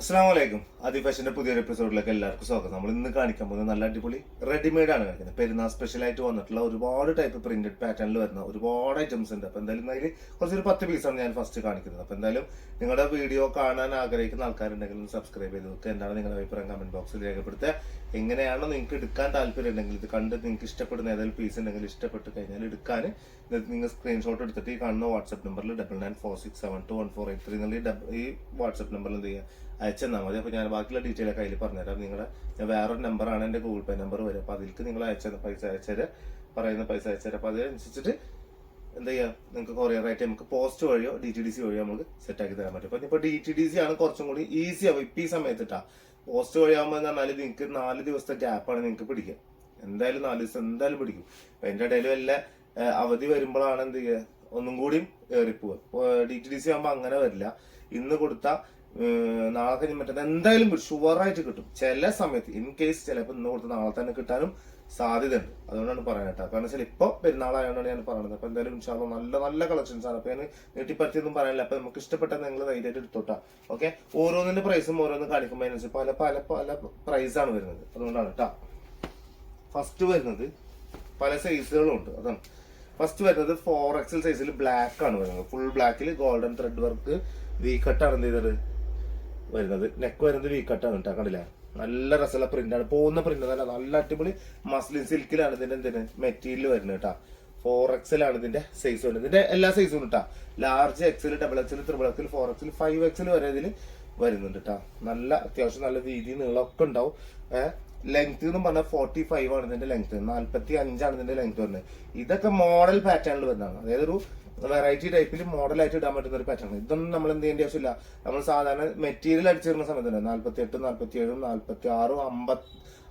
അസ്സാം വലൈക്കും ആദി ഫാഷന്റെ പുതിയൊരു എപ്പിസോഡിലേക്ക് എല്ലാവർക്കും സ്വാഗതം. നമ്മൾ ഇന്ന് കാണിക്കാൻ പോകുന്നത് നല്ല അടിപൊളി റെഡിമെയ്ഡ് ആണ് കാണിക്കുന്നത്. പെരുന്നാൾ സ്പെഷ്യൽ ആയിട്ട് വന്നിട്ടുള്ള ഒരുപാട് ടൈപ്പ് പ്രിന്റഡ് പാറ്റേണിൽ വരുന്ന ഒരുപാട് ഐറ്റംസ് ഉണ്ട്. അപ്പൊ എന്തായാലും അതിൽ കുറച്ചൊരു പത്ത് പീസാണ് ഞാൻ ഫസ്റ്റ് കാണിക്കുന്നത്. അപ്പൊ എന്തായാലും നിങ്ങളുടെ വീഡിയോ കാണാൻ ആഗ്രഹിക്കുന്ന ആൾക്കാരുണ്ടെങ്കിൽ സബ്സ്ക്രൈബ് ചെയ്ത് നോക്കുക എന്താണ് നിങ്ങളുടെ അഭിപ്രായം? കമന്റ് ബോക്സിൽ രേഖപ്പെടുത്തുക. എങ്ങനെയാണോ നിങ്ങൾക്ക് എടുക്കാൻ താല്പര്യം ഉണ്ടെങ്കിൽ ഇത് കണ്ട് നിങ്ങൾക്ക് ഇഷ്ടപ്പെടുന്ന ഏതെങ്കിലും പീസ് ഉണ്ടെങ്കിൽ ഇഷ്ടപ്പെട്ട് കഴിഞ്ഞാൽ എടുക്കാൻ. നിങ്ങൾ സ്ക്രീൻഷോട്ട് എടുത്തിട്ട് ഈ കാണുന്ന വാട്സ്ആപ്പ് നമ്പറിൽ double nine four six seven two one four eight three എന്നുള്ള ഈ വാട്സ്ആപ്പ് നമ്പറിൽ എന്ത് ചെയ്യുക? അയച്ചെന്നാൽ മതി. അപ്പോൾ ഞാൻ ബാക്കിയുള്ള ഡീറ്റെയിൽ അതിൽ പറഞ്ഞുതരാം. നിങ്ങളുടെ ഞാൻ വേറൊരു നമ്പറാണ് എന്റെ ഗൂഗിൾ പേ നമ്പർ വരും. അപ്പോൾ അതിലേക്ക് നിങ്ങൾ അയച്ച പൈസ അയച്ചത് പറയുന്ന പൈസ അയച്ചത് അപ്പോൾ അതിനനുസരിച്ചിട്ട് എന്താ ചെയ്യുക നിങ്ങൾക്ക് കൊറിയർ ആയിട്ട് നമുക്ക് പോസ്റ്റ് വഴിയോ ഡി ടി ഡി സി വഴിയോ നമുക്ക് സെറ്റ് ആക്കി തരാൻ പറ്റും. ഇപ്പോൾ ഡി ടി ഡി സി ആണ് കുറച്ചും കൂടി ഈസി ആവും. ഇപ്പം ഈ സമയത്തിട്ടാ. പോസ്റ്റ് വഴിയാകുമ്പോൾ എന്ന് പറഞ്ഞാൽ നിങ്ങൾക്ക് നാല് ദിവസത്തെ ഗ്യാപ്പാണ് നിങ്ങൾക്ക് പിടിക്കുക എന്തായാലും നാല് ദിവസം എന്തായാലും പിടിക്കും. അപ്പം എന്റെ ഇടയിൽ വല്ല അവധി വരുമ്പോഴാണ് എന്ത് ചെയ്യുക ഒന്നും കൂടിയും ഏറിപ്പോവുക ഡി ടി ഡി സി ആകുമ്പോൾ അങ്ങനെ വരില്ല. ഇന്ന് കൊടുത്ത നാളെ മറ്റേ എന്തായാലും ഷുവറായിട്ട് കിട്ടും. ചില സമയത്ത് ഇൻ കേസ് ചിലപ്പോൾ ഇന്ന് കൊടുത്ത് നാളെ തന്നെ കിട്ടാനും സാധ്യതയുണ്ട്. അതുകൊണ്ടാണ് പറയുന്നത് കേട്ടോ. കാരണം വെച്ചാൽ ഇപ്പോൾ പെരുന്നാളായതുകൊണ്ടാണ് ഞാൻ പറയുന്നത്. അപ്പൊ എന്തായാലും ഇൻഷാല്ലോ നല്ല നല്ല കളക്ഷൻസ് ആണ്. അപ്പൊ ഞാൻ നീട്ടിപ്പറ്റിയൊന്നും പറയാനില്ല. അപ്പൊ നമുക്ക് ഇഷ്ടപ്പെട്ട നിങ്ങൾ ധൈര്യമായിട്ട് എടുത്തോട്ടാ. ഓക്കെ ഓരോന്നിന്റെ പ്രൈസും ഓരോന്ന് കാണിക്കുമ്പോൾ അതിനനുസരിച്ച് പല പല പല പ്രൈസാണ് വരുന്നത്. അതുകൊണ്ടാണ് കേട്ടോ. ഫസ്റ്റ് വരുന്നത് പല സൈസുകളും ഉണ്ട്. അതാണ്. ഫസ്റ്റ് വരുന്നത് ഫോർ എക്സൽ സൈസിൽ ബ്ലാക്ക് ആണ് വരുന്നത്. ഫുൾ ബ്ലാക്കിൽ ഗോൾഡൻ ത്രെഡ് വർക്ക് വി കട്ടാണ് എന്ത് ചെയ്തത്? വരുന്നത്. നെക്ക് വരുന്നത് വി കട്ടാണ് കേട്ടോ കണ്ടില്ല? നല്ല രസമുള്ള പ്രിന്റ് ആണ്. പോകുന്ന പ്രിന്റ് നല്ല നല്ല അടിപൊളി മസ്ലിൻ സിൽക്കിലാണ് ഇതിന്റെ എന്തിന്? മെറ്റീരിയൽ വരുന്നത് കേട്ടാ. ഫോർ എക്സൽ ആണ് ഇതിന്റെ സൈസ് വരുന്നത്. ഇതിന്റെ എല്ലാ സൈസും കേട്ടാ. Large XL double XL triple XL four XL five XL വരെ ഇതിൽ വരുന്നുണ്ട് കേട്ടോ. നല്ല അത്യാവശ്യം നല്ല വീതി നീളമൊക്കെ ഉണ്ടാവും. ലെങ്ത് എന്ന് പറഞ്ഞാൽ ഫോർട്ടി ഫൈവ് ആണ് ഇതിന്റെ ലെങ്ത് നാല്പത്തി അഞ്ചാണ് ഇതിന്റെ ലെങ്ത് വരുന്നത്. ഇതൊക്കെ മോഡൽ പാറ്റേണിൽ വരുന്നതാണ്. അതായത് ഒരു വെറൈറ്റി ടൈപ്പിൽ മോഡലായിട്ട് ഇടാൻ പറ്റുന്ന ഒരു പാറ്റേൺ ഇതൊന്നും നമ്മൾ എന്ത് ചെയ്യേണ്ട ആവശ്യമില്ല. നമ്മൾ സാധാരണ മെറ്റീരിയൽ അടിച്ചിരുന്ന സമയത്തുണ്ട്. നാല്പത്തി എട്ടും നാല്പത്തി ഏഴും നാല്പത്തി ആറും അമ്പത്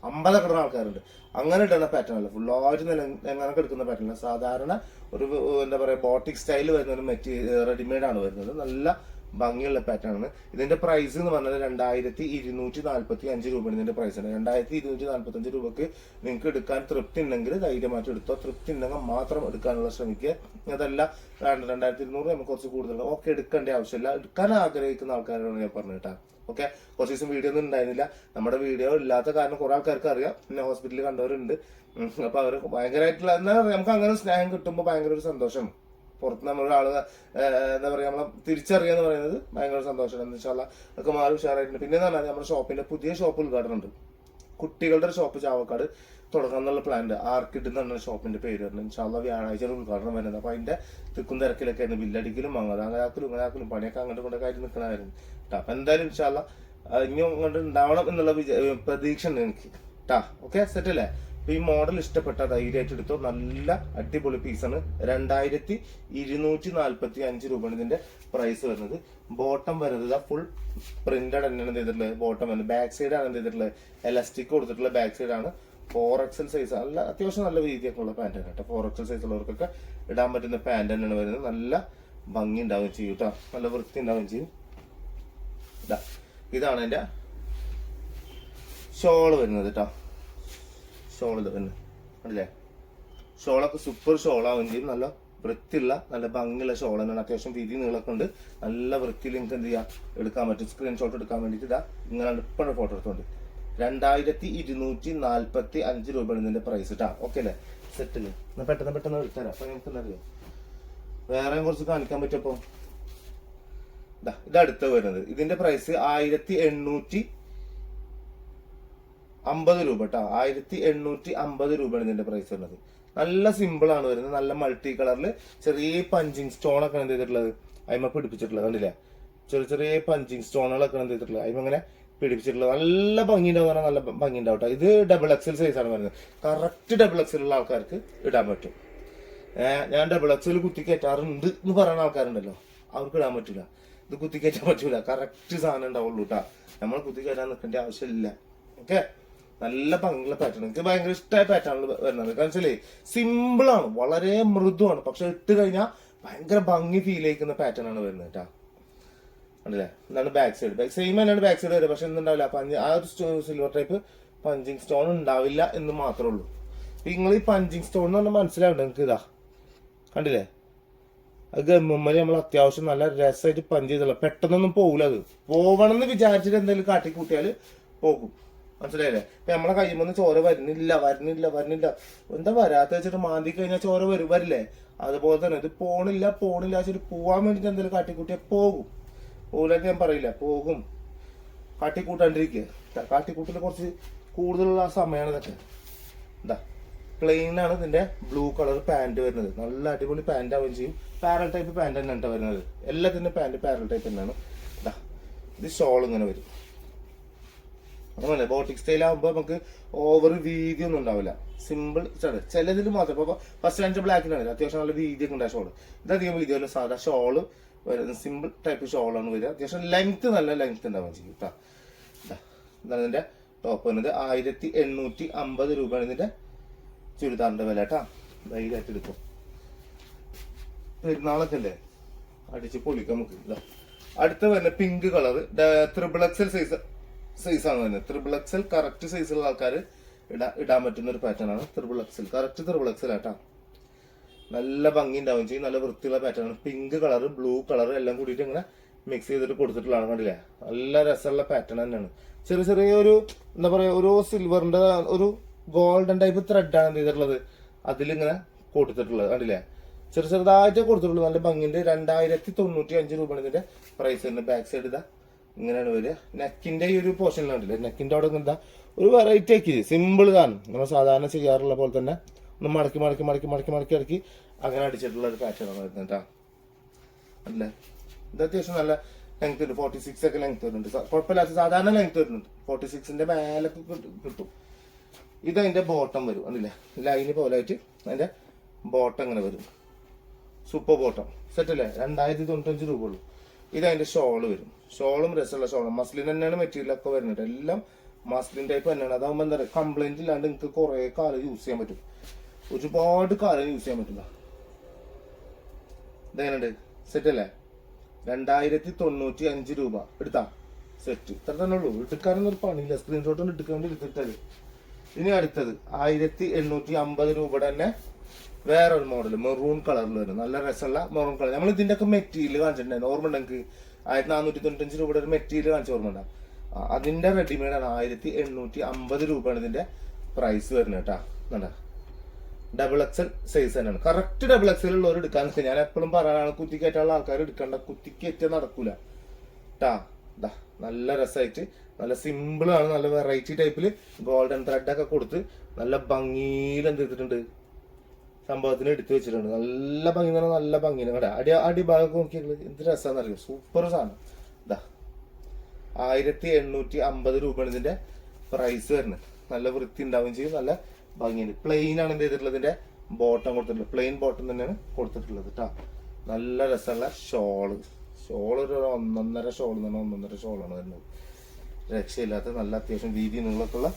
അമ്പതൊക്കെ ഇടുന്ന ആൾക്കാരുണ്ട്. അങ്ങനെ ഇടുന്ന പാറ്റേൺ അല്ല. ഫുള്ളായിട്ട് എങ്ങനെ എടുക്കുന്ന പാറ്റേൺ സാധാരണ ഒരു എന്താ പറയുക ബോട്ടിക് സ്റ്റൈൽ വരുന്ന ഒരു മെറ്റീരിയൽ റെഡിമെയ്ഡ് ആണ് വരുന്നത്. നല്ല ഭംഗിയുള്ള പാറ്റേൺ ആണ്. ഇതിന്റെ പ്രൈസ് എന്ന് പറഞ്ഞാൽ രണ്ടായിരത്തി ഇരുന്നൂറ്റി നാല്പത്തി അഞ്ച് രൂപയാണ് ഇതിന്റെ പ്രൈസ് ആണ്. രണ്ടായിരത്തി ഇരുന്നൂറ്റി നാല്പത്തി അഞ്ച് രൂപക്ക് നിങ്ങൾക്ക് എടുക്കാൻ തൃപ്തി ഉണ്ടെങ്കിൽ ധൈര്യമായിട്ട് എടുത്തോ. തൃപ്തി ഉണ്ടെങ്കിൽ മാത്രം എടുക്കാനുള്ള ശ്രമിക്കുക. അതല്ല രണ്ടായിരത്തി ഇരുന്നൂറ് നമുക്ക് കുറച്ച് കൂടുതൽ ഓക്കെ എടുക്കേണ്ട ആവശ്യമില്ല. എടുക്കാൻ ആഗ്രഹിക്കുന്ന ആൾക്കാരാണ് ഞാൻ പറഞ്ഞു കേട്ടാ. ഓക്കെ? കുറച്ച് ദിവസം വീഡിയോ ഒന്നും ഉണ്ടായിരുന്നില്ല. നമ്മുടെ വീഡിയോ ഇല്ലാത്ത കാരണം കുറെ ആൾക്കാർക്ക് അറിയാം. പിന്നെ ഹോസ്പിറ്റലിൽ കണ്ടവരുണ്ട്. അപ്പൊ അവർ ഭയങ്കരമായിട്ടുള്ള എന്നാ നമുക്ക് അങ്ങനെ സ്നേഹം കിട്ടുമ്പോൾ ഭയങ്കര ഒരു സന്തോഷം. പുറത്ത് നമ്മളൊരാൾ എന്താ പറയുക നമ്മളെ തിരിച്ചറിയുക എന്ന് പറയുന്നത് ഭയങ്കര സന്തോഷമാണ്. എന്ന് വെച്ചാൽ അതൊക്കെ മാറി ഉഷാറായിട്ടുണ്ട്. പിന്നെ എന്ന് പറഞ്ഞാൽ നമ്മുടെ ഷോപ്പിന്റെ പുതിയ ഷോപ്പ് ഉദ്ഘാടനം ഉണ്ട്. കുട്ടികളുടെ ഷോപ്പ് ചാവക്കാട് തുടങ്ങാൻ എന്നുള്ള പ്ലാൻ ഉണ്ട്. ആർക്കിഡ് എന്നാണ് ഷോപ്പിന്റെ പേര് വരുന്നത്. ഇൻഷാല്ല വ്യാഴാഴ്ച ഉദ്ഘാടനം വരുന്നത്. അപ്പൊ അതിന്റെ തിക്കും തിരക്കിലൊക്കെ ആയിരുന്നു ബില്ലടിക്കലും അങ്ങനാക്കലും ഇങ്ങനാക്കലും പണിയൊക്കെ അങ്ങോട്ട് കൊണ്ടൊക്കെ ആയിട്ട് നിൽക്കണമായിരുന്നു കേട്ടോ അപ്പൊ എന്തായാലും ഇൻഷാല്ല ഇനിയും അങ്ങോട്ട് ഉണ്ടാവണം എന്നുള്ള പ്രതീക്ഷ ഉണ്ട് എനിക്ക്. ട്ടാ ഓക്കെ സെറ്റ് അല്ലേ? ഈ മോഡൽ ഇഷ്ടപ്പെട്ട ധൈര്യമായിട്ട് എടുത്തോ നല്ല അടിപൊളി പീസാണ് രണ്ടായിരത്തി ഇരുന്നൂറ്റി നാല്പത്തി അഞ്ച് രൂപയാണ് ഇതിന്റെ പ്രൈസ് വരുന്നത്. ബോട്ടം വരുന്നത് ഫുൾ പ്രിന്റഡ് തന്നെയാണ് ചെയ്തിട്ടുള്ളത്. ബോട്ടം വരുന്നത് ബാക്ക് സൈഡ് ആണ് എന്ത് ചെയ്തിട്ടുള്ളത്. എലാസ്റ്റിക് കൊടുത്തിട്ടുള്ള ബാക്ക് സൈഡ് ആണ്. ഫോർ എക്സൽ സൈസ് നല്ല അത്യാവശ്യം നല്ല വീതിയൊക്കെ ഉള്ള ആണ് കേട്ടോ. ഫോർ എക്സൽ സൈസ് ഉള്ളവർക്കൊക്കെ ഇടാൻ പറ്റുന്ന പാന്റ് തന്നെയാണ് വരുന്നത്. നല്ല ഭംഗി ഉണ്ടാവുകയും ചെയ്യും കേട്ടോ. നല്ല വൃത്തി ഉണ്ടാവുകയും ചെയ്യും. ഇതാണ് എന്റെ ഷോൾ വരുന്നത് കേട്ടോ. ഷോൾ ഇത് വരുന്നത് അല്ലേ ഷോളൊക്കെ സൂപ്പർ ഷോളാവുകയും ചെയ്യും നല്ല വൃത്തിയുള്ള നല്ല ഭംഗിയുള്ള ഷോൾ തന്നെയാണ് അത്യാവശ്യം വീതി നീളൊക്കെ ഉണ്ട്. നല്ല വൃത്തിയിൽ നിങ്ങൾക്ക് എന്ത് ചെയ്യാം? എടുക്കാൻ പറ്റും. സ്ക്രീൻഷോട്ട് എടുക്കാൻ വേണ്ടിയിട്ട് ഇതാ ഇങ്ങനെ ഇപ്പോഴും ഫോട്ടോ എടുത്തോണ്ട്. രണ്ടായിരത്തി ഇരുന്നൂറ്റി നാല്പത്തി അഞ്ച് രൂപയാണ് ഇതിന്റെ പ്രൈസ് ഇട്ടാ ഓക്കെ അല്ലേ സെറ്റിൽ പെട്ടെന്ന് പെട്ടെന്ന് എടുത്തരാം അപ്പൊ നിങ്ങൾക്ക് എന്നറിയാം വേറെ കുറച്ച് കാണിക്കാൻ പറ്റുമോ ഇതാ ഇത് അടുത്ത വരുന്നത്. ഇതിന്റെ പ്രൈസ് ആയിരത്തി എണ്ണൂറ്റി അമ്പത് രൂപ കേട്ടോ ആയിരത്തി എണ്ണൂറ്റി അമ്പത് രൂപയാണ് ഇതിന്റെ പ്രൈസ് വരുന്നത്. നല്ല സിമ്പിൾ ആണ് വരുന്നത്. നല്ല മൾട്ടി കളറിൽ ചെറിയ പഞ്ചിങ് സ്റ്റോൺ ഒക്കെ എന്ത് ചെയ്തിട്ടുള്ളത്? അതിമ പിടിപ്പിച്ചിട്ടുള്ളത്. കണ്ടില്ലേ? ചെറിയ ചെറിയ പഞ്ചിങ് സ്റ്റോണുകളൊക്കെ എന്ത് ചെയ്തിട്ടുള്ളത്? അതിമ ഇങ്ങനെ പിടിപ്പിച്ചിട്ടുള്ളത്. നല്ല ഭംഗി ഉണ്ടാവും പറഞ്ഞാൽ നല്ല ഭംഗി ഉണ്ടാവും കേട്ടോ ഇത് ഡബിൾ എക്സൽ സൈസ് ആണ് വരുന്നത്. കറക്റ്റ് ഡബിൾ എക്സൽ ഉള്ള ആൾക്കാർക്ക് ഇടാൻ പറ്റും. ഞാൻ ഡബിൾ എക്സൽ കുത്തി കയറ്റാറുണ്ട് എന്ന് പറയുന്ന ആൾക്കാരുണ്ടല്ലോ. അവർക്ക് ഇടാൻ പറ്റില്ല ഇത് കുത്തി കയറ്റാൻ പറ്റൂല. കറക്റ്റ് സാധനം ഉണ്ടാവുള്ളൂ കേട്ടാ നമ്മൾ കുത്തി കയറ്റാൻ നിൽക്കേണ്ട ആവശ്യമില്ല. ഓക്കെ നല്ല ഭംഗിയുള്ള പാറ്റേൺ എനിക്ക് ഭയങ്കര ഇഷ്ടമായ പാറ്റേണിൽ വരുന്നത്. കാരണം വെച്ചാലേ സിമ്പിൾ ആണ് വളരെ മൃദുവാണ്. പക്ഷെ ഇട്ട് കഴിഞ്ഞാൽ ഭയങ്കര ഭംഗി ഫീൽ ചെയ്യിക്കുന്ന പാറ്റേൺ ആണ് വരുന്നത് കേട്ടാ. കണ്ടില്ലേ? എന്താണ് ബാക്ക് സൈഡ് ബാക്ക് സെയിം തന്നെയാണ് ബാക്ക് സൈഡ് വരുന്നത് പക്ഷെ എന്തുണ്ടാവില്ല? പഞ്ച് ആ ഒരു സിൽവർ ടൈപ്പ് പഞ്ചിങ് സ്റ്റോൺ ഉണ്ടാവില്ല എന്ന് മാത്രമേ ഉള്ളൂ. നിങ്ങൾ ഈ പഞ്ചിങ് സ്റ്റോൺ എന്ന് പറഞ്ഞാൽ മനസ്സിലാവുണ്ട് നിങ്ങൾക്ക് ഇതാ? കണ്ടില്ലേ? അത് ഗമ്മൽ നമ്മൾ അത്യാവശ്യം നല്ല രസമായിട്ട് പഞ്ച് ചെയ്തുള്ള പെട്ടെന്നൊന്നും പോകില്ല അത്. പോവണം എന്ന് വിചാരിച്ചിട്ട് എന്തെങ്കിലും കാട്ടിക്കൂട്ടിയാൽ പോകും. മനസ്സിലായില്ലേ? ഇപ്പൊ നമ്മളെ കയ്യുമ്പോൾ ചോര വരുന്നില്ല വരുന്നില്ല വരുന്നില്ല. എന്താ വരാത്ത വെച്ചിട്ട് മാന്തി കഴിഞ്ഞാൽ ചോര വരും വരില്ലേ? അതുപോലെ തന്നെ ഇത് പോണില്ല പോണില്ല വെച്ചിട്ട് പോവാൻ വേണ്ടിട്ട് എന്തെങ്കിലും കാട്ടിക്കൂട്ടിയ പോകും. പോകില്ലായിട്ട് ഞാൻ പറയില്ല പോകും. കാട്ടിക്കൂട്ടാണ്ടിരിക്കുക കാട്ടിക്കൂട്ടിൽ കുറച്ച് കൂടുതലുള്ള ആ സമയമാണ് ഇതൊക്കെ. എന്താ പ്ലെയിൻ ആണ് ഇതിന്റെ ബ്ലൂ കളർ പാന്റ് വരുന്നത്. നല്ല അടിപൊളി പാന്റ് ആവുകയും ചെയ്യും. പാരൽ ടൈപ്പ് പാന്റ് തന്നെ വരുന്നത്. എല്ലാത്തിന്റെ പാന്റ് പാരൽ ടൈപ്പ് തന്നെയാണ്. ഇത് ഷോൾ ഇങ്ങനെ വരും. അങ്ങനെ ബോട്ടിക് സ്റ്റൈൽ ആകുമ്പോൾ നമുക്ക് ഓവർ വീതി ഒന്നും ഉണ്ടാവില്ല. സിമ്പിൾ ചിലതിൽ മാത്രം. ഇപ്പൊ ഫസ്റ്റ് ലാൻഡ് ബ്ലാക്കിനാണ് അത്യാവശ്യം നല്ല വീതി ഒക്കെ ഉണ്ടായ ഷോൾ ഇതധികം വീതിയല്ല സാധാ ഷോൾ വരുന്നത് സിമ്പിൾ ടൈപ്പ് ഷോളാണ് വരിക. അത്യാവശ്യം ലെങ്ത് നല്ല ലെങ്ത് ഉണ്ടാവും ചെയ്യും കേട്ടോ ഇതാ ഇതാണ് ഇതിന്റെ ടോപ്പ് വരുന്നത്. ആയിരത്തി എണ്ണൂറ്റി അമ്പത് രൂപയാണ് ഇതിന്റെ ചുരിദാറിന്റെ വില കേട്ടാ ധൈര്യമായിട്ട് എടുക്കും പെരുന്നാളൊക്കെ അല്ലേ? അടിച്ച് പൊളിക്കാം നമുക്ക്. അടുത്ത വരുന്ന pink colour triple XL size size ആണ് വരുന്നത്. ത്രിബിൾ എക്സൽ കറക്റ്റ് സൈസുള്ള ആൾക്കാർ ഇടാ ഇടാൻ പറ്റുന്ന ഒരു പാറ്റേൺ ആണ് triple XL correct triple XL ആട്ടാ. നല്ല ഭംഗി ഉണ്ടാവും. ചെയ്യും നല്ല വൃത്തിയുള്ള പാറ്റേൺ ആണ്. പിങ്ക് കളർ ബ്ലൂ കളർ എല്ലാം കൂടിയിട്ട് ഇങ്ങനെ മിക്സ് ചെയ്തിട്ട് കൊടുത്തിട്ടുള്ളതാണ് കണ്ടില്ലേ? നല്ല രസമുള്ള പാറ്റേൺ തന്നെയാണ്. ചെറിയ ചെറിയ ഒരു എന്താ പറയുക ഒരു സിൽവറിന്റെ ഒരു ഗോൾഡൻ ടൈപ്പ് ത്രെഡാണ് എന്ത് ചെയ്തിട്ടുള്ളത്? അതിലിങ്ങനെ കൊടുത്തിട്ടുള്ളത് കണ്ടില്ലേ? ചെറു ചെറുതായിട്ട് കൊടുത്തിട്ടുള്ളൂ. നല്ല ഭംഗിന്റെ രണ്ടായിരത്തി തൊണ്ണൂറ്റി അഞ്ച് രൂപയാണ് ഇതിന്റെ പ്രൈസ് വരുന്നത്. ബാക്ക് സൈഡ് ഇതാ. ഇങ്ങനെയാണ് വരിക. നെക്കിന്റെ ഈ ഒരു പോർഷൻ കണ്ടില്ലേ? നെക്കിന്റെ അവിടെ എന്താ? ഒരു വെറൈറ്റി ആക്കി. സിമ്പിൾ കാണും നമ്മൾ സാധാരണ ചെയ്യാറുള്ള പോലെ തന്നെ ഒന്ന് മടക്കി മടക്കി മടക്കി മടക്കി മടക്കി ഇറക്കി അങ്ങനെ അടിച്ചിട്ടുള്ള ഒരു പാറ്റേൺ ആണ് വരുന്നത് കേട്ടോ. അല്ലേ? ഇത് അത്യാവശ്യം നല്ല ലെങ്ത് ഉണ്ട്. ഫോർട്ടി സിക്സ് ഒക്കെ ലെങ്ത് വരുന്നുണ്ട്. കുഴപ്പമില്ലാത്ത സാധാരണ ലെങ്ത് വരുന്നുണ്ട്. ഫോർട്ടി സിക്സിന്റെ മേലൊക്കെ കിട്ടും- ഇത് അതിന്റെ ബോട്ടം വരും. അല്ലേ ലൈന് പോലെ ആയിട്ട് അതിന്റെ ബോട്ടം ഇങ്ങനെ വരും. സൂപ്പർ ബോട്ടം സെറ്റ് അല്ലേ? രണ്ടായിരത്തി തൊണ്ണൂറ്റഞ്ച് രൂപ ഉള്ളൂ. ഇത് അതിന്റെ ഷോൾ വരും. ഷോളും രസമുള്ള ഷോളും. മസ്ലിൻ തന്നെയാണ് മെറ്റീരിയൽ ഒക്കെ വരുന്നത്. എല്ലാം മസ്ലിൻ ടൈപ്പ് തന്നെയാണ്. അതാകുമ്പോൾ എന്താ പറയുക കംപ്ലൈന്റ് ഇല്ലാണ്ട് നിങ്ങൾക്ക് കുറേ കാലം യൂസ് ചെയ്യാൻ പറ്റും. ഒരുപാട് കാലം യൂസ് ചെയ്യാൻ പറ്റില്ല. ഇതെങ്ങനെയുണ്ട് സെറ്റ് അല്ലേ? രണ്ടായിരത്തി തൊണ്ണൂറ്റി അഞ്ച് രൂപ. എടുത്താ? സെറ്റ് ഇത്ര തന്നെ ഉള്ളൂ. എടുക്കാനൊന്നും ഒരു പണിയില്ല. സ്ക്രീൻഷോട്ട് വേണ്ടി എടുത്തിട്ടത് ഇനി അടുത്തത്. ആയിരത്തി എണ്ണൂറ്റി അമ്പത് രൂപയുടെ തന്നെ വേറൊരു മോഡൽ മെറൂൺ കളറിൽ വരും. നല്ല രസമുള്ള മെറൂൺ കളർ നമ്മൾ ഇതിന്റെ ഒക്കെ മെറ്റീരിയൽ കാണിച്ചിട്ടുണ്ടായിരുന്നു. ഓർമ്മ ഉണ്ടെങ്കിൽ ആയിരത്തി നാനൂറ്റി തൊണ്ണൂറ്റഞ്ച് രൂപയുടെ ഒരു മെറ്റീരിയൽ കാണിച്ച ഓർമ്മ അതിന്റെ റെഡിമെയ്ഡ് ആണ്. ആയിരത്തി എണ്ണൂറ്റി അമ്പത് രൂപയാണ് ഇതിന്റെ പ്രൈസ് വരുന്നത് കേട്ടാ. കണ്ടാ? ഡബിൾ എക്സൽ സൈസ് തന്നെയാണ്. കറക്റ്റ് ഡബിൾ എക്സൽ ഉള്ളവർ എടുക്കാൻ നിൽക്കുക. ഞാൻ എപ്പോഴും പറയാനാണ് കുത്തിക്കയറ്റുള്ള ആൾക്കാർ എടുക്കണ്ട. കുത്തിക്കയറ്റിയാൽ നടക്കൂല. ട്ടാ ദാ നല്ല രസമായിട്ട് നല്ല സിമ്പിൾ ആണ്. നല്ല വെറൈറ്റി ടൈപ്പിൽ ഗോൾഡൻ ത്രെഡ് ഒക്കെ കൊടുത്ത് നല്ല ഭംഗിയിൽ എന്ത് ചെയ്തിട്ടുണ്ട്? സംഭവത്തിന് എടുത്തു വെച്ചിട്ടുണ്ട്. നല്ല ഭംഗി എന്ന് പറഞ്ഞാൽ നല്ല ഭംഗിയാണ് കേട്ടോ അടി അടിഭാഗം നോക്കിയാൽ എന്ത് രസമാണെന്ന് അറിയോ സൂപ്പർ സാധനം ഇതാ ആയിരത്തി എണ്ണൂറ്റി അമ്പത് രൂപയാണ് പ്രൈസ് വരുന്നത്. നല്ല വൃത്തി ഉണ്ടാവുകയും ചെയ്യും. നല്ല ഭംഗിയുണ്ട് പ്ലെയിൻ ആണ് എന്ത് ഇതിന്റെ ബോട്ടം കൊടുത്തിട്ടുള്ളത് പ്ലെയിൻ ബോട്ടം തന്നെയാണ് കൊടുത്തിട്ടുള്ളത് കേട്ടോ നല്ല രസമുള്ള ഷോൾ ഷോൾ ഒരു ഒന്നൊന്നര ഷോൾ പറഞ്ഞാൽ ഒന്നൊന്നര ഷോളാണ് വരുന്നത്. രക്ഷയില്ലാത്ത നല്ല അത്യാവശ്യം വീതി നിങ്ങളൊക്കെ ഉള്ള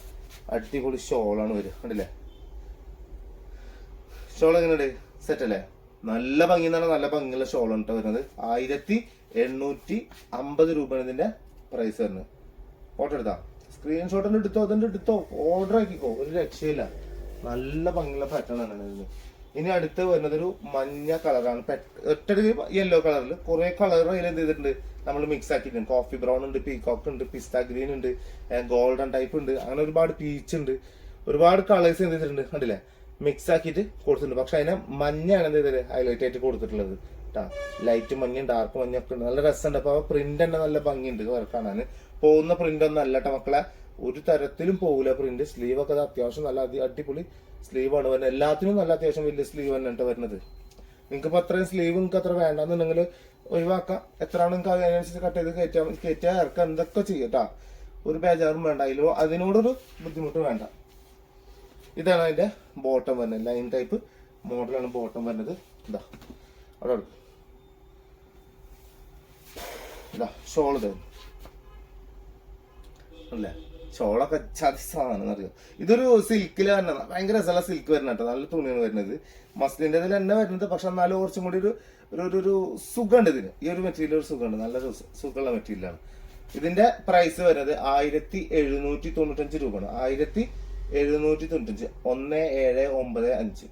അടിപൊളി ഷോളാണ് വരിക. കണ്ടില്ലേ? ഷോൾ എങ്ങനെയുണ്ട്? സെറ്റ് അല്ലേ? നല്ല ഭംഗി എന്നാണ് നല്ല ഭംഗിയുള്ള ഷോൾ കേട്ടോ വരുന്നത്. ആയിരത്തി എണ്ണൂറ്റി അമ്പത് രൂപയാണ് ഇതിന്റെ പ്രൈസ് വരുന്നത്. ഫോട്ടോ എടുത്താ? സ്ക്രീൻഷോട്ട് എടുത്തോ? അതിന്റെ എടുത്തോ? ഓർഡർ ആക്കിക്കോ. ഒരു രക്ഷയില്ല. നല്ല ഭംഗിയുള്ള പാറ്റേൺ ആണ് ഇതിന് ഇനി അടുത്ത് വരുന്നത് ഒരു മഞ്ഞ കളറാണ് ഒറ്റ യെല്ലോ കളറിൽ കുറെ കളർ അതിൽ എന്ത് ചെയ്തിട്ടുണ്ട്? നമ്മൾ മിക്സ് ആക്കിയിട്ടുണ്ട്. കോഫി ബ്രൗൺ ഉണ്ട് പീകോക്ക് ഉണ്ട് പിസ്ത ഗ്രീൻ ഉണ്ട് ഗോൾഡൻ ടൈപ്പ് ഉണ്ട്. അങ്ങനെ ഒരുപാട് പീച്ച് ഉണ്ട്. ഒരുപാട് കളേഴ്സ് എന്ത് ചെയ്തിട്ടുണ്ട്? കണ്ടില്ലേ? മിക്സ് ആക്കിയിട്ട് കൊടുത്തിട്ടുണ്ട്. പക്ഷെ അതിനെ മഞ്ഞാണ് എന്ത് ചെയ്തത്? ഹൈലൈറ്റ് ആയിട്ട് കൊടുത്തിട്ടുള്ളത്. ലൈറ്റ് മഞ്ഞയും ഡാർക്ക് മഞ്ഞയും ഒക്കെ ഉണ്ട്. നല്ല രസമുണ്ട്. അപ്പൊ പ്രിന്റ് തന്നെ നല്ല ഭംഗിയുണ്ട്. കാണാൻ പോകുന്ന പ്രിന്റ് ഒന്നും അല്ല കേട്ടോ മക്കളെ. ഒരു തരത്തിലും പോകില്ല പ്രിന്റ് സ്ലീവ് ഒക്കെ അത്യാവശ്യം നല്ല അടിപൊളി സ്ലീവ് ആണ് വരുന്നത്. എല്ലാത്തിനും നല്ല അത്യാവശ്യം വലിയ സ്ലീവ് തന്നെ കേട്ടോ വരുന്നത്. നിങ്ങൾക്ക് ഇപ്പൊ അത്രയും സ്ലീവ് നിങ്ങൾക്ക് അത്ര വേണ്ടെന്നുണ്ടെങ്കിൽ ഒഴിവാക്കാം. എത്രയാണ് നിങ്ങൾക്ക് അതിനനുസരിച്ച് കട്ട് ചെയ്ത് കയറ്റാം കയറ്റാൻ ഇറക്കാം എന്തൊക്കെ ചെയ്യട്ടാ ഒരു ബേജാറും വേണ്ട. അതിലോ അതിനോടൊരു ബുദ്ധിമുട്ട് വേണ്ട. ഇതാണ് അതിന്റെ ബോട്ടം വരുന്നത്. ലൈൻ ടൈപ്പ് മോഡലാണ് ബോട്ടം വരുന്നത്. ഇതാ. അവിടെ. ഇതാ ഷോൾ ഇത് അല്ലേ? ഷോളൊക്കെ ചതി സാധനം അറിയാം ഇതൊരു സിൽക്കിൽ തന്നെ ഭയങ്കര രസമുള്ള സിൽക്ക് വരുന്ന കേട്ടോ. നല്ല തുണിയാണ് വരുന്നത്. മസ്ലിന്റെ ഇതിൽ തന്നെ വരുന്നത്. പക്ഷെ എന്നാലും കുറച്ചും കൂടി ഒരു ഒരു ഒരു സുഖമുണ്ട് ഇതിന്. ഈ ഒരു മെറ്റീരിയൽ ഒരു സുഖമുണ്ട്. നല്ല സുഖമുള്ള മെറ്റീരിയലാണ് ഇതിന്റെ പ്രൈസ് വരുന്നത് ആയിരത്തി എഴുന്നൂറ്റി തൊണ്ണൂറ്റഞ്ച് രൂപയാണ്. ആയിരത്തി എഴുന്നൂറ്റി തൊണ്ണൂറ്റഞ്ച് ഒന്ന് ഏഴ് ഒമ്പത് അഞ്ച്.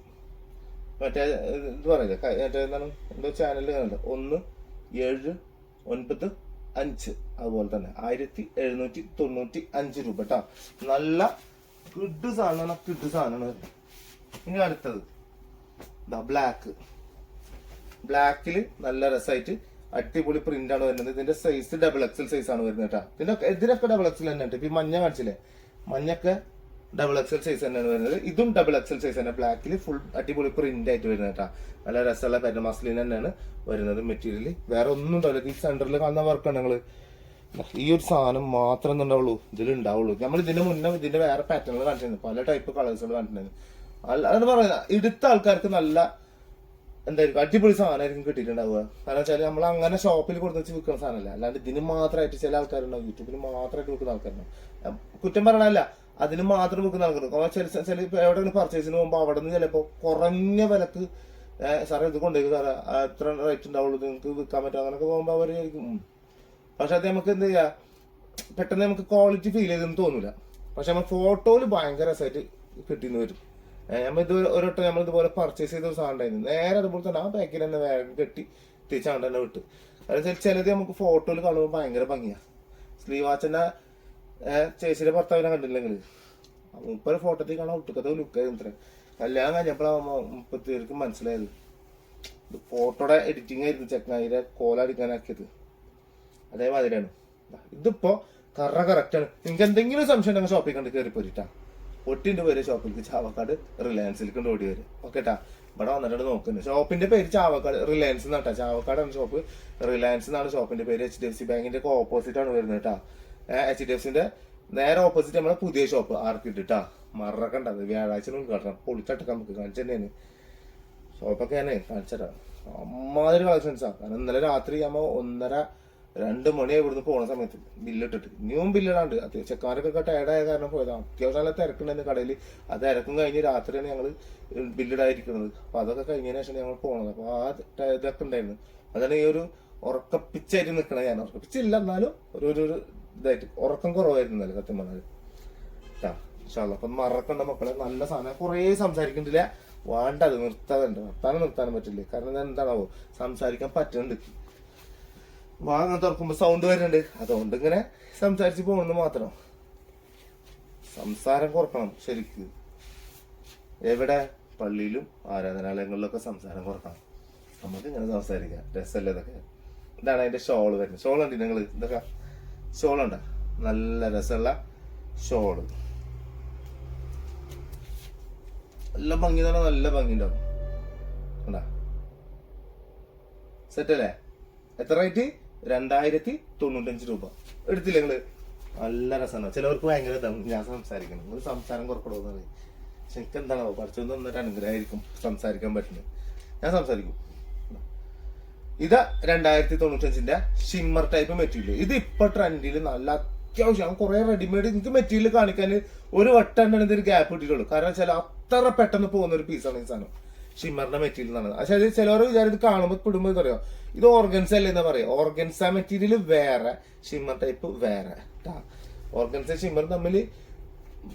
മറ്റേ ഇത് പറയില്ലേ മറ്റേ എന്താണ്? എന്തോ ചാനലിൽ കണ്ടത് ഒന്ന് ഏഴ് ഒൻപത് അഞ്ച്. അതുപോലെ തന്നെ ആയിരത്തി എഴുന്നൂറ്റി തൊണ്ണൂറ്റി അഞ്ച് രൂപ കേട്ടോ നല്ല കിഡ് സാധനമാണ് കിഡ് സാധനമാണ് ഇനി അടുത്തത്. ബ്ലാക്ക് ബ്ലാക്കിൽ നല്ല രസമായിട്ട് അടിപൊളി പ്രിന്റ് ആണ് വരുന്നത്. ഇതിന്റെ സൈസ് ഡബിൾ എക്സൽ സൈസ് ആണ് വരുന്നത് കേട്ടോ ഇതിന്റെ ഇതിനൊക്കെ ഡബിൾ എക്സൽ തന്നെ ഉണ്ട് ഇപ്പൊ ഈ മഞ്ഞ കാണിച്ചില്ലേ? മഞ്ഞൊക്കെ ഡബിൾ എക്സൽ സൈസ് തന്നെയാണ് വരുന്നത്. ഇതും ഡബിൾ എക്സൽ സൈസ് തന്നെ. ബ്ലാക്കിൽ ഫുൾ അടിപൊളി പ്രിന്റ് ആയിട്ട് വരുന്നത് കേട്ടോ നല്ല രസമുള്ള പെറ്റ മസ്ലിൻ തന്നെയാണ് വരുന്നത് മെറ്റീരിയൽ വേറെ ഒന്നും ഉണ്ടാവില്ല. ഈ സെന്ററിൽ കാണുന്ന വർക്കാണ് ഞങ്ങൾ ഈ ഒരു സാധനം മാത്രം ഉണ്ടാവുള്ളൂ. ഇതിൽ ഉണ്ടാവുള്ളൂ. നമ്മൾ ഇതിന് മുന്നേ ഇതിന്റെ വേറെ പാറ്റേണുകൾ കണ്ടിട്ടുണ്ട് പല ടൈപ്പ് കളേഴ്സുകൾ കണ്ടിട്ടുണ്ട് അതാണ് പറയുന്നത്. എടുത്ത ആൾക്കാർക്ക് നല്ല എന്തായിരിക്കും? അടിപൊളി സാധനമായിരിക്കും കിട്ടിയിട്ടുണ്ടാവുക. കാരണം വെച്ചാൽ നമ്മൾ അങ്ങനെ ഷോപ്പിൽ കൊടുത്ത് വെച്ച് വിൽക്കുന്ന സാധനമല്ല. അല്ലാണ്ട് ഇതിന് മാത്രമായിട്ട് ചില ആൾക്കാരുണ്ടാവും. യൂട്യൂബിൽ മാത്രമായിട്ട് വിൽക്കുന്ന ആൾക്കാരുണ്ടാവും. കുറ്റം പറയണല്ല അതിന് മാത്രം ആൾക്കാരുണ്ട് കാരണം ചില ചില എവിടെയെങ്കിലും പർച്ചേസിന് പോകുമ്പോൾ അവിടെ നിന്ന് ചിലപ്പോൾ കുറഞ്ഞ വിലക്ക് സാറേ ഇത് കൊണ്ടുപോയി സാറേ എത്ര റേറ്റ് ഉണ്ടാവുള്ളൂ നിങ്ങൾക്ക് വിൽക്കാൻ പറ്റും അങ്ങനെയൊക്കെ പോകുമ്പോൾ അവർ ചോദിക്കും പക്ഷെ അത് നമുക്ക് എന്ത് ചെയ്യാ പെട്ടെന്ന് നമുക്ക് ക്വാളിറ്റി ഫീൽ ചെയ്തെന്ന് തോന്നില്ല പക്ഷെ നമ്മൾ ഫോട്ടോയിൽ ഭയങ്കര രസമായിട്ട് കിട്ടിന്ന് വരും. നമ്മൾ ഇത് ഒരു വട്ടം നമ്മൾ ഇതുപോലെ പർച്ചേസ് ചെയ്ത ഒരു സാധനം ഉണ്ടായിരുന്നു. നേരെ അതുപോലെ തന്നെ ആ പാക്കിൽ തന്നെ വേഗം കെട്ടി തിരിച്ചാണ്ട് തന്നെ വിട്ട്. അതായത് ചിലത് നമുക്ക് ഫോട്ടോയിൽ കാണുമ്പോൾ ഭയങ്കര ഭംഗിയാണ് സ്ലീവ് വാച്ചിന്റെ ചേച്ചിയുടെ ഭർത്താവിനെ കണ്ടില്ലെങ്കിൽ മുപ്പത് ഫോട്ടോത്തിൽ കാണാൻ ഒട്ടുക്കത്തെ ലുക്കായിരുന്നു ഇത്ര കല്യാണം കഴിഞ്ഞപ്പോഴാണ് മുപ്പത്തിയേർക്ക് മനസ്സിലായത്. ഇത് ഫോട്ടോടെ എഡിറ്റിംഗ് ആയിരുന്നു ചെക്കനായിരെ കോലടിക്കാനാക്കിയത് അതേമാതിരിയാണ്. ഇതിപ്പോ കറ ആണ്. നിങ്ങൾക്ക് എന്തെങ്കിലും സംശയം ഉണ്ടെങ്കിൽ ഷോപ്പിൽ കണ്ട് കയറി പോരിട്ടാ. ഒട്ടിന്റെ പേര് ഷോപ്പിലേക്ക് ചാവക്കാട് റിലയൻസിൽ കൊണ്ട് ഓടി വരും. ഓക്കെ ട്ടാ? ഇവിടെ വന്നിട്ട് നോക്കുന്നത്. ഷോപ്പിന്റെ പേര് ചാവക്കാട് റിലയൻസ് എന്നാട്ടാ ചാവക്കാടാണ് ഷോപ്പ് റിലയൻസ് എന്നാണ് ഷോപ്പിന്റെ പേര്. എച്ച് ഡി എഫ് സി ബാങ്കിന്റെ ഒക്കെ ഓപ്പോസിറ്റ് ആണ് വരുന്നത് കേട്ടാ എച്ച് ഡി എഫ് സിന്റെ നേരെ ഓപ്പോസിറ്റ് നമ്മുടെ പുതിയ ഷോപ്പ് ആർക്കിട്ടിട്ടാ മറക്കണ്ട. വ്യാഴാഴ്ച ഉദ്ഘാടനം. പൊളിച്ചട്ടൊക്കെ നമുക്ക് കാണിച്ചു തന്നെയാണ് ഷോപ്പൊക്കെ ഞാനേ കാണിച്ചിട്ടാ അമ്മാതിരി കളക്ഷൻസാ കാരണം ഇന്നലെ രാത്രി ആകുമ്പോൾ ഒന്നര രണ്ട് മണി ഇവിടുന്ന് പോണ സമയത്ത് ബില്ലിട്ടിട്ട് ഇനിയും ബില്ലിടാണ്ട് അത്യാവശ്യം ചെക്കാരൊക്കെ ടയർഡായ കാരണം പോയത്. അത്യാവശ്യം നല്ല തിരക്കുണ്ടായിരുന്നു കടയിൽ ആ തിരക്കും കഴിഞ്ഞ് രാത്രിയാണ് ഞങ്ങൾ ബില്ലിടാതിരിക്കുന്നത് അപ്പം അതൊക്കെ കഴിഞ്ഞതിന് ശേഷം ഞങ്ങൾ പോണത്. അപ്പോൾ ആ ഇതൊക്കെ ഉണ്ടായിരുന്നു. അതാണ് ഈ ഒരു ഉറക്കപ്പിച്ചായിട്ട് നിൽക്കണത് ഞാൻ. ഉറക്കപ്പിച്ചില്ല എന്നാലും ഒരു ഒരു ഇതായിട്ട് ഉറക്കം കുറവായിരുന്നു ഇന്നലെ സത്യം പറഞ്ഞത് കേട്ടാ ഇഷ്ടമല്ല അപ്പൊ മറക്കണ്ട മക്കളെ നല്ല സാധനം. കുറേ സംസാരിക്കുന്നില്ല വേണ്ട അത് നിർത്താതുണ്ട് നിർത്താനും നിർത്താനും പറ്റില്ല? കാരണം എന്താണാവോ സംസാരിക്കാൻ പറ്റുന്നുണ്ട് വാങ്ങാൻ തുറക്കുമ്പോ സൗണ്ട് വരുന്നുണ്ട്. അതുകൊണ്ട് ഇങ്ങനെ സംസാരിച്ച് പോകുന്നു മാത്രം. സംസാരം കുറക്കണം ശരിക്ക്. എവിടെ? പള്ളിയിലും ആരാധനാലയങ്ങളിലൊക്കെ സംസാരം കുറക്കണം. നമുക്ക് ഇങ്ങനെ സംസാരിക്കാം. രസമല്ലേ ഇതൊക്കെ? ഇതാണ് അതിന്റെ ഷോൾ വരുന്നത്. ഷോൾ ഉണ്ട് നിങ്ങൾ ഇതൊക്കെ ഷോളുണ്ട. നല്ല രസമുള്ള ഷോൾ. നല്ല ഭംഗി തന്നെ നല്ല ഭംഗി ഉണ്ടാവും. സെറ്റ് അല്ലേ? എത്ര റേറ്റ് രണ്ടായിരത്തി തൊണ്ണൂറ്റഞ്ച് രൂപ. എടുത്തില്ല നിങ്ങൾ? നല്ല രസമാണ്. ചിലവർക്ക് ഭയങ്കര ഞാൻ സംസാരിക്കണം. നിങ്ങൾ സംസാരം കുറക്കണമെന്ന് പറയും പക്ഷെ എനിക്ക് എന്താണോ പഠിച്ചൊന്നും എന്നിട്ട് അനുഗ്രഹമായിരിക്കും സംസാരിക്കാൻ പറ്റുന്നത്. ഞാൻ സംസാരിക്കും. ഇത് രണ്ടായിരത്തി തൊണ്ണൂറ്റഞ്ചിന്റെ ഷിമ്മർ ടൈപ്പ് മെറ്റീരിയൽ ഇത് ഇപ്പൊ ട്രെൻഡിൽ നല്ല അത്യാവശ്യം. കുറെ റെഡിമെയ്ഡ് എനിക്ക് മെറ്റീരിയൽ കാണിക്കാൻ ഒരു വട്ടം തന്നെ ഇതൊരു ഗ്യാപ്പ് ഇട്ടിട്ടുള്ളൂ. കാരണം ചില അത്ര പെട്ടെന്ന് പോകുന്ന ഒരു പീസാണ് ഈ സാധനം. ഷിമ്മറിന്റെ മെറ്റീരിയൽ എന്നാണ് പക്ഷെ അത് ചിലവർ വിചാരം ഇത് കാണുമ്പോൾ പിടുമ്പോൾ അറിയാം ഇത് ഓർഗൻസ അല്ലേ എന്താ പറയാ. ഓർഗൻസ മെറ്റീരിയൽ വേറെ ഷിമ്മർ ടൈപ്പ് വേറെ. ഓർഗൻസ ഷിമ്മർ തമ്മിൽ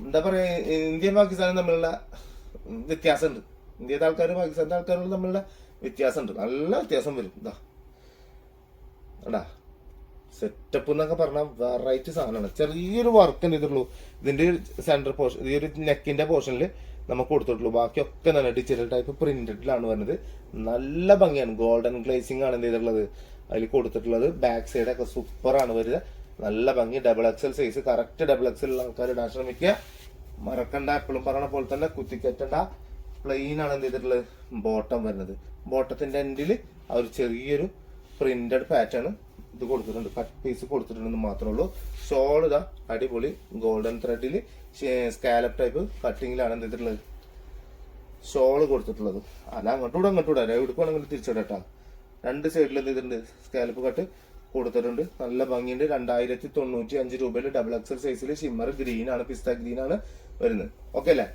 എന്താ പറയാ ഇന്ത്യയും പാകിസ്ഥാനും തമ്മിലുള്ള വ്യത്യാസമുണ്ട്. ഇന്ത്യയിലെ ആൾക്കാരും പാകിസ്ഥാനത്തെ ആൾക്കാരും തമ്മിലുള്ള വ്യത്യാസമുണ്ട്. നല്ല വ്യത്യാസം വരും. ഇതാ എടാ സെറ്റപ്പ് എന്നൊക്കെ പറഞ്ഞാൽ വെറൈറ്റി സാധനമാണ്. ചെറിയൊരു വർക്ക് ചെയ്തിട്ടുള്ളൂ ഇതിന്റെ സെന്റർ പോർഷൻ ഈ ഒരു നെക്കിന്റെ പോർഷനിൽ നമുക്ക് കൊടുത്തിട്ടുള്ളൂ. ബാക്കിയൊക്കെ നല്ല ഡിജിറ്റൽ ടൈപ്പ് പ്രിന്റഡിലാണ് വരുന്നത്. നല്ല ഭംഗിയാണ്. ഗോൾഡൻ ഗ്ലേസിംഗ് ആണ് എന്ത് ചെയ്തിട്ടുള്ളത്? അതിൽ കൊടുത്തിട്ടുള്ളത്. ബാക്ക് സൈഡൊക്കെ സൂപ്പറാണ് വരിക. നല്ല ഭംഗി. Double XL size correct double XL ആൾക്കാർ ഇടാൻ ശ്രമിക്കുക. മറക്കണ്ട. എപ്പോഴും പറയണ പോലെ തന്നെ കുത്തിക്കറ്റണ്ട പ്ലെയിൻ ആണ് എന്ത് ചെയ്തിട്ടുള്ളത്? ബോട്ടം വരുന്നത്. ബോട്ടത്തിന്റെ എൻഡിൽ ആ ഒരു ചെറിയൊരു പ്രിന്റഡ് പാറ്റേൺ ഇത് കൊടുത്തിട്ടുണ്ട്. കട്ട് പീസ് കൊടുത്തിട്ടുണ്ടെന്ന് മാത്രമേ ഉള്ളൂ. ഷോൾ ഇതാ അടിപൊളി ഗോൾഡൻ ത്രെഡിൽ സ്കാലപ്പ് ടൈപ്പ് കട്ടിങ്ങിലാണ് എന്ത് ചെയ്തിട്ടുള്ളത്? ഷോൾ കൊടുത്തിട്ടുള്ളത്. അല്ല അങ്ങോട്ടും കൂടെ അങ്ങോട്ടും കൂടെ എടുക്കുവാണെങ്കിൽ തിരിച്ചിടട്ടാ. രണ്ട് സൈഡിൽ എന്ത് ചെയ്തിട്ടുണ്ട്? സ്കാലപ്പ് കട്ട് കൊടുത്തിട്ടുണ്ട്. നല്ല ഭംഗിയുണ്ട്. രണ്ടായിരത്തി തൊണ്ണൂറ്റി അഞ്ച് രൂപയിൽ ഡബിൾ എക്സൽ സൈസിൽ ഷിമ്മർ ഗ്രീൻ ആണ് പിസ്ത ഗ്രീൻ ആണ് വരുന്നത്. ഓക്കെ അല്ലേ?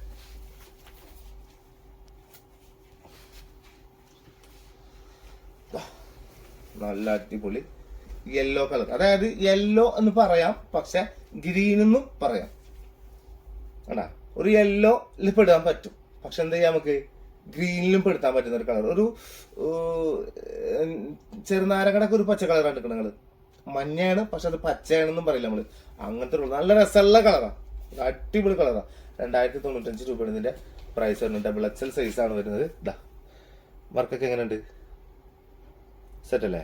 നല്ല അടിപൊളി യെല്ലോ കളർ അതായത് യെല്ലോ എന്ന് പറയാം പക്ഷെ ഗ്രീൻ എന്നും പറയാം. ആണാ ഒരു യെല്ലോ പെടാൻ പറ്റും. പക്ഷെ എന്താ ചെയ്യാം നമുക്ക്? ഗ്രീനിലും പെടുത്താൻ പറ്റുന്ന ഒരു കളർ ഒരു ചെറുനാരകടൊക്കെ ഒരു പച്ച കളർ എടുക്കണം നിങ്ങൾ. മഞ്ഞയാണ് പക്ഷെ അത് പച്ചയാണെന്നും പറയില്ല നമ്മൾ. അങ്ങനത്തെ ഒരു നല്ല രസമുള്ള കളറാണ് അടിപൊളി കളറാണ് രണ്ടായിരത്തി തൊണ്ണൂറ്റഞ്ച് രൂപ പ്രൈസ് വരുന്നത്. ഡബിൾ എക്സൽ ആണ് വരുന്നത്. ഇതാ വർക്കൊക്കെ എങ്ങനെയുണ്ട്? സെറ്റ് അല്ലേ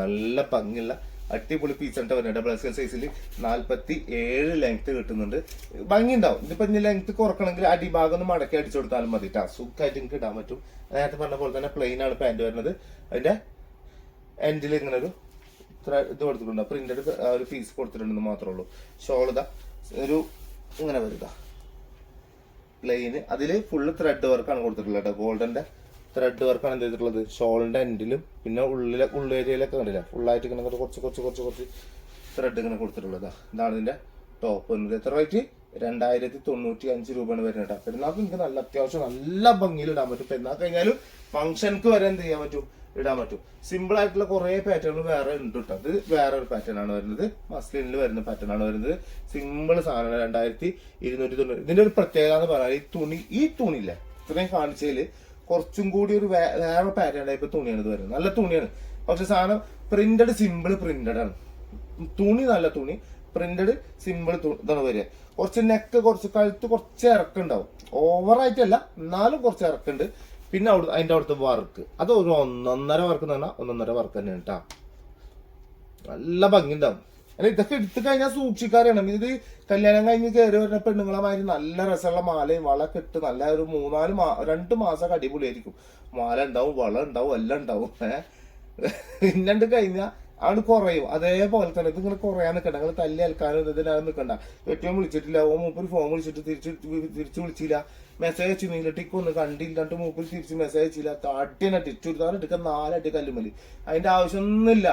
നല്ല ഭംഗിയുള്ള അടിപൊളി പീസ് ഉണ്ട് വരുന്നത്. ഡബിൾ എക്സൽ സൈസിൽ നാൽപ്പത്തി ഏഴ് ലെങ്ത് കിട്ടുന്നുണ്ട്. ഭംഗി ഉണ്ടാവും ഇതിപ്പോ ഇനി ലെങ്ത് കുറക്കണമെങ്കിൽ അടിഭാഗം ഒന്ന് മടക്കി അടിച്ചു കൊടുത്താലും മതി കേട്ടോ സുഖമായിട്ട് നിങ്ങൾക്ക് ഇടാൻ പറ്റും. നേരത്തെ പറഞ്ഞ പോലെ തന്നെ പ്ലെയിൻ ആണ് പാന്റ് വരുന്നത്. അതിന്റെ എൻഡിൽ ഇങ്ങനെ ഒരു ഇത്ര ഇത് കൊടുത്തിട്ടുണ്ട്. പ്രിന്റഡ് ഒരു പീസ് കൊടുത്തിട്ടുണ്ടെന്ന് മാത്രമേ ഉള്ളൂ. ഷോൾ ഇതാ. ഒരു ഇങ്ങനെ വരുക പ്ലെയിന് അതിൽ ഫുള്ള് ത്രെഡ് വർക്കാണ് കൊടുത്തിട്ടുള്ളത് കേട്ടോ ത്രെഡ് വർക്കാണ് എന്ത് ചെയ്തിട്ടുള്ളത്? ഷോളിന്റെ എൻഡിലും പിന്നെ ഉള്ളിലെ ഉള്ളേരിയയിലൊക്കെ കണ്ടില്ല? ഫുള്ളായിട്ട് ഇങ്ങനെ കുറച്ച് കുറച്ച് കുറച്ച് കുറച്ച് ത്രെഡ് ഇങ്ങനെ കൊടുത്തിട്ടുള്ളത് ഇതാണ് ഇതിന്റെ ടോപ്പ് വരുന്നത് എത്ര റേറ്റ് രണ്ടായിരത്തി തൊണ്ണൂറ്റി അഞ്ച് രൂപയാണ് വരുന്നത് കേട്ടോ. പെരുന്നാൾക്ക് നിങ്ങൾക്ക് നല്ല അത്യാവശ്യം നല്ല ഭംഗിയിൽ ഇടാൻ പറ്റും. പെരുന്നാൾ കഴിഞ്ഞാലും ഫംഗ്ഷൻക്ക് വരെ എന്ത് ചെയ്യാൻ പറ്റും? ഇടാൻ പറ്റും. സിമ്പിൾ ആയിട്ടുള്ള കുറെ പാറ്റേണുകൾ വേറെ ഉണ്ട് കേട്ടോ. അത് വേറെ ഒരു പാറ്റേൺ ആണ് വരുന്നത്. മസ്ലിനിൽ വരുന്ന പാറ്റേൺ ആണ് വരുന്നത്. സിമ്പിൾ സാധനമാണ്. രണ്ടായിരത്തി ഇരുന്നൂറ്റി തൊണ്ണൂറ് ഇതിന്റെ ഒരു പ്രത്യേകത എന്ന് പറയുന്നത് ഈ തുണി ഈ തുണിയില്ല? ഇത്രയും കാണിച്ചതിൽ കുറച്ചും കൂടി ഒരു വേറെ പാറ്റേൺ ടൈപ്പ് തുണിയാണ് ഇത് വരുന്നത്. നല്ല തുണിയാണ്. പക്ഷെ സാധനം പ്രിന്റഡ് സിമ്പിൾ പ്രിന്റഡ് ആണ്. തുണി നല്ല തുണി പ്രിന്റഡ് സിമ്പിൾ ഇതാണ് വരിക. കുറച്ച് നെക്ക് കുറച്ച് കഴുത്ത് കുറച്ച് ഇറക്കുണ്ടാവും ഓവറായിട്ടല്ല എന്നാലും കുറച്ച് ഇറക്കുണ്ട് പിന്നെ അവിടെ അതിന്റെ അവിടുത്തെ വർക്ക് അത് ഒരു ഒന്നൊന്നര വർക്ക് എന്ന് പറഞ്ഞാൽ ഒന്നൊന്നര വർക്ക് തന്നെയാണ് കേട്ടോ നല്ല ഭംഗി ഉണ്ടാവും അല്ല ഇതൊക്കെ എടുത്തു കഴിഞ്ഞാൽ സൂക്ഷിക്കാറാണ് ഇത് കല്യാണം കഴിഞ്ഞ് കയറി വരുന്ന പെണ്ണുങ്ങളെ നല്ല രസമുള്ള മാലയും വളമൊക്കെ ഇട്ട് നല്ല ഒരു മൂന്നാൽ മാ രണ്ട് മാസമൊക്കെ അടിപൊളിയായിരിക്കും. മാല ഉണ്ടാവും വള ഉണ്ടാവും എല്ലാം ഉണ്ടാവും. ഏഹ് പിന്നണ്ട് കഴിഞ്ഞാൽ ആണ് കുറയും. അതേപോലെ തന്നെ ഇതിങ്ങനെ കുറയാൻ നിൽക്കണ്ട നിങ്ങൾ തല്ലി അൽക്കാനും ഇതിനകം നിൽക്കണ്ട ഏറ്റവും വിളിച്ചിട്ടില്ല. ഓ മൂപ്പര് ഫോൺ വിളിച്ചിട്ട് തിരിച്ച് തിരിച്ചു വിളിച്ചില്ല. മെസ്സേജ് അയച്ചില്ല ടിക്ക് ഒന്ന് കണ്ടില്ലാണ്ട് മൂപ്പര് തിരിച്ച് മെസ്സേജ് അയച്ചില്ല. തട്ടിനെ ചുരിദാർ എടുക്കാൻ നാലടി കല്ലുമലി അതിന്റെ ആവശ്യമൊന്നുമില്ല.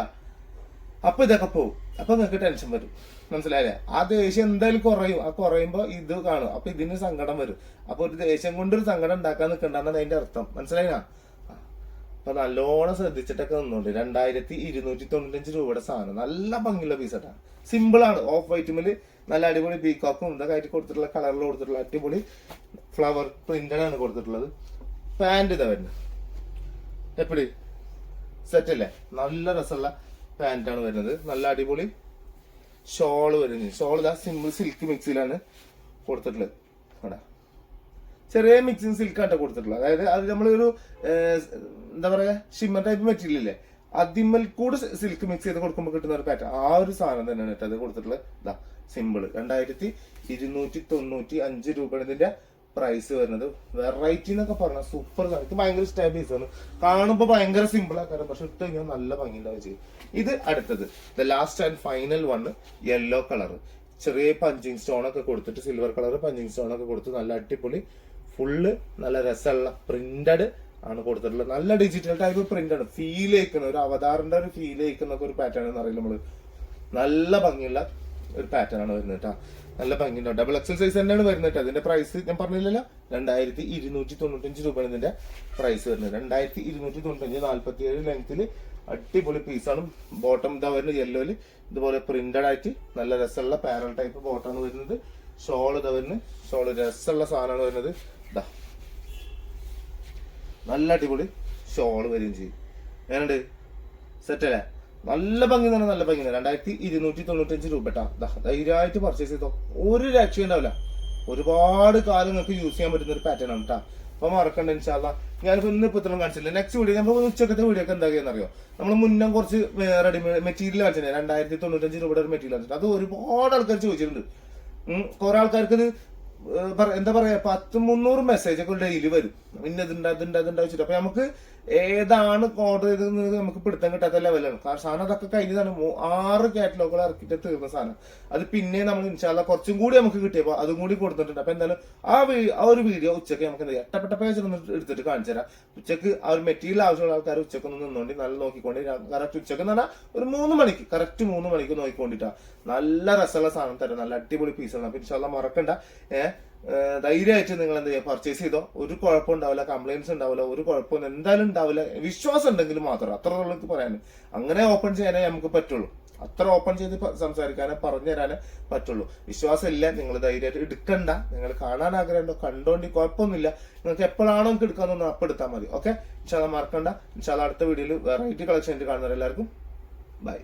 അപ്പൊ ഇതൊക്കെ പോവും. അപ്പൊ നിങ്ങൾക്ക് ടെൻഷൻ വരും. മനസ്സിലായില്ലേ? ആ ദേഷ്യം എന്തായാലും കുറയും. ആ കുറയുമ്പോ ഇത് കാണും. അപ്പൊ ഇതിന് സങ്കടം വരും. അപ്പൊ ഒരു ദേഷ്യം കൊണ്ടൊരു സങ്കടം ഉണ്ടാക്കാൻ നിൽക്കണ്ടെന്നാണ് അതിന്റെ അർത്ഥം. മനസ്സിലായിനാ? അപ്പൊ നല്ലോണം ശ്രദ്ധിച്ചിട്ടൊക്കെ നിന്നുണ്ട് രണ്ടായിരത്തി ഇരുന്നൂറ്റി തൊണ്ണൂറ്റഞ്ച് രൂപയുടെ സാധനം. നല്ല ഭംഗിയുള്ള സിമ്പിൾ ആണ്. ഓഫ് വൈറ്റുമിൽ നല്ല അടിപൊളി പീക്കോക്കും ഇതൊക്കെ ആയിട്ട് കൊടുത്തിട്ടുള്ള കളറിൽ കൊടുത്തിട്ടുള്ള അടിപൊളി ഫ്ലവർ പ്രിന്റഡ് ആണ് കൊടുത്തിട്ടുള്ളത്. പാന്റ് ഇതാ വരുന്നത് എപ്പോഴും സെറ്റ് അല്ലേ? നല്ല രസമുള്ള പാന്റ് ആണ് വരുന്നത്. നല്ല അടിപൊളി ഷോൾ വരുന്നത് ഷോൾ ഇതാ സിമ്പിൾ സിൽക്ക് മിക്സിലാണ് കൊടുത്തിട്ടുള്ളത്. അവിടെ ചെറിയ മിക്സിങ് സിൽക്കാട്ടോ കൊടുത്തിട്ടുള്ളത്. അതായത് അത് നമ്മളൊരു എന്താ പറയുക ഷിമ്മർ ടൈപ്പ് മെറ്റീരിയൽ ഇല്ലേ? അതിമ്മൽ കൂടെ സിൽക്ക് മിക്സ് ചെയ്ത് കൊടുക്കുമ്പോൾ കിട്ടുന്ന ഒരു പാറ്റ ആ ഒരു സാധനം തന്നെയാണ് കേട്ടോ അത് കൊടുത്തിട്ടുള്ളത്. ഇതാ സിമ്പിൾ രണ്ടായിരത്തി ഇരുന്നൂറ്റി തൊണ്ണൂറ്റി അഞ്ച് രൂപയാണ് ഇതിന്റെ പ്രൈസ് വരുന്നത്. വെറൈറ്റി എന്നൊക്കെ പറഞ്ഞാൽ സൂപ്പർ ഇത് ഭയങ്കര ഇഷ്ടമായ പീസാണ് കാണുമ്പോൾ ഭയങ്കര സിമ്പിൾ ആക്കാരം. പക്ഷെ ഇട്ട് കഴിഞ്ഞാൽ നല്ല ഭംഗി ഉണ്ടാവുക ചെയ്യും ഇത് അടുത്തത്. The last and final one yellow colour ചെറിയ പഞ്ചിങ് സ്റ്റോൺ ഒക്കെ കൊടുത്തിട്ട് സിൽവർ കളർ പഞ്ചിങ് സ്റ്റോൺ ഒക്കെ കൊടുത്ത് നല്ല അടിപൊളി ഫുള്ള് നല്ല രസമുള്ള പ്രിന്റഡ് ആണ് കൊടുത്തിട്ടുള്ളത്. നല്ല ഡിജിറ്റൽ ടൈപ്പ് പ്രിന്റ് ആണ്. ഫീൽ ചെയ്ക്കുന്ന ഒരു അവതാറിന്റെ ഒരു ഫീൽ ചെയ്ക്കുന്ന ഒരു പാറ്റേൺ എന്ന് പറയുന്നത് നമ്മൾ. നല്ല ഭംഗിയുള്ള ഒരു പാറ്റേൺ ആണ് വരുന്നത് കേട്ടോ നല്ല ഭംഗിയുണ്ട്. ഡബിൾ എക്സൽ സൈസ് തന്നെയാണ് വരുന്നത് അതിന്റെ പ്രൈസ് ഞാൻ പറഞ്ഞില്ലല്ലോ? രണ്ടായിരത്തി ഇരുന്നൂറ്റി തൊണ്ണൂറ്റഞ്ച് രൂപയാണ് ഇതിന്റെ പ്രൈസ് വരുന്നത്. രണ്ടായിരത്തി ഇരുന്നൂറ്റി തൊണ്ണൂറ്റഞ്ച് നാല്പത്തി ഏഴ് ലെങ്ത്തിൽ അടിപൊളി പീസാണ്. ബോട്ടം ഇതാ വരുന്നത് യെല്ലോയിൽ ഇതുപോലെ പ്രിന്റഡ് ആയിട്ട് നല്ല രസമുള്ള പാരൽ ടൈപ്പ് ബോട്ടാണ് വരുന്നത്. ഷോൾ ഇതാ വരുന്നത്. ഷോൾ രസമുള്ള സാധനമാണ് വരുന്നത്. ഇതാ നല്ല അടിപൊളി ഷോൾ വരികയും ചെയ്യും. എങ്ങനെയുണ്ട്? സെറ്റ് അല്ലേ? നല്ല ഭംഗി തന്നെ നല്ല ഭംഗി രണ്ടായിരത്തി ഇരുന്നൂറ്റി തൊണ്ണൂറ്റഞ്ച് രൂപ ധൈര്യമായിട്ട് പർച്ചേസ് ചെയ്തോ. ഒരു രക്ഷയും ഉണ്ടാവില്ല. ഒരുപാട് കാലം നിങ്ങൾക്ക് യൂസ് ചെയ്യാൻ പറ്റുന്ന ഒരു പാറ്റേൺ ആണ് കേട്ടോ അപ്പൊ മറക്കണ്ട ഇൻഷാല്ല ഞാനിപ്പോ ഇന്ന് ഇപ്പൊ ഇത്രയും കാണിച്ചില്ല നെക്സ്റ്റ് വീഡിയോ നമ്മൾ ഉച്ചക്കത്തെ വീഡിയോ ഒക്കെ എന്താ അറിയോ നമ്മൾ മുന്നേ കുറച്ച് റെഡിമേഡ് മെറ്റീരിയൽ കാണിച്ചിട്ടുണ്ട്. രണ്ടായിരത്തി തൊണ്ണൂറ്റഞ്ച് രൂപയുടെ ഒരു മെറ്റീരിയൽ കാണിച്ചിട്ടുണ്ട്. അത് ഒരുപാട് ആൾക്കാർ ചോദിച്ചിട്ടുണ്ട്. കുറെ ആൾക്കാർക്ക് എന്താ പറയാ പത്ത് മുന്നൂറ് മെസ്സേജ് ഒക്കെ ഡെയിലി വരും. ഇന്നതുണ്ട് അതുണ്ട് അതുണ്ട് വെച്ചിട്ട്. അപ്പൊ നമുക്ക് ഏതാണ് ഓർഡർ ചെയ്തത് നമുക്ക് പിടുത്തം കിട്ടാത്ത ലെവലാണ് കാരണം സാധനം അതൊക്കെ കഴിഞ്ഞതാണ്. ആറ് കാറ്റലോഗുകൾ ഇറക്കിയിട്ട് തീർന്ന സാധനം. അത് പിന്നെ നമ്മൾ ഇൻഷാല്ല കുറച്ചും കൂടി നമുക്ക് കിട്ടിയപ്പോൾ അതും കൂടി കൊടുത്തിട്ടുണ്ട്. അപ്പൊ എന്തായാലും ആ ആ ഒരു വീഡിയോ ഉച്ചയ്ക്ക് നമുക്ക് എന്താ എട്ടപ്പെട്ട പേജ് ഒന്ന് എടുത്തിട്ട് കാണിച്ചു തരാം. ഉച്ചയ്ക്ക് ആ ഒരു മെറ്റീരിയൽ ആവശ്യമുള്ള ആൾക്കാർ ഉച്ചയ്ക്ക് ഒന്ന് നിന്നോണ്ടി നല്ല നോക്കിക്കൊണ്ട്. കറക്റ്റ് ഉച്ചയ്ക്ക് എന്ന് പറഞ്ഞാൽ ഒരു മൂന്ന് മണിക്ക് കറക്റ്റ് മൂന്ന് മണിക്ക് നോക്കിക്കൊണ്ടിട്ടാ. നല്ല രസമുള്ള സാധനം തരാം. നല്ല അടിപൊളി പീസാണ് അപ്പൊ ഇൻഷാല്ല മറക്കണ്ട. ഏഹ് ധൈര്യമായിട്ട് നിങ്ങൾ എന്ത് ചെയ്യുക? പർച്ചേസ് ചെയ്തോ? ഒരു കുഴപ്പം ഉണ്ടാവില്ല കംപ്ലൈൻസ് ഉണ്ടാവില്ല ഒരു കുഴപ്പമൊന്നും എന്തായാലും ഉണ്ടാവില്ല. വിശ്വാസം ഉണ്ടെങ്കിൽ മാത്രം. അത്ര ഉള്ളു പറയാൻ അങ്ങനെ ഓപ്പൺ ചെയ്യാനേ നമുക്ക് പറ്റുള്ളൂ. അത്ര ഓപ്പൺ ചെയ്ത് സംസാരിക്കാനേ പറഞ്ഞു തരാനേ പറ്റുള്ളൂ. വിശ്വാസം ഇല്ല. നിങ്ങൾ ധൈര്യമായിട്ട് എടുക്കണ്ട. നിങ്ങൾ കാണാൻ ആഗ്രഹമുണ്ടോ? കണ്ടോണ്ടി കുഴപ്പമൊന്നുമില്ല. നിങ്ങൾക്ക് എപ്പോഴാണോ നിങ്ങൾക്ക് എടുക്കാമെന്നൊന്ന് അപ്പം എടുത്താൽ മതി. ഓക്കെ ഇൻഷാല്ല മറക്കണ്ട. ഇൻഷാല്ല അടുത്ത വീഡിയോയിൽ വെറൈറ്റി കളക്ഷൻ കാണുന്നവരെല്ലാവർക്കും ബൈ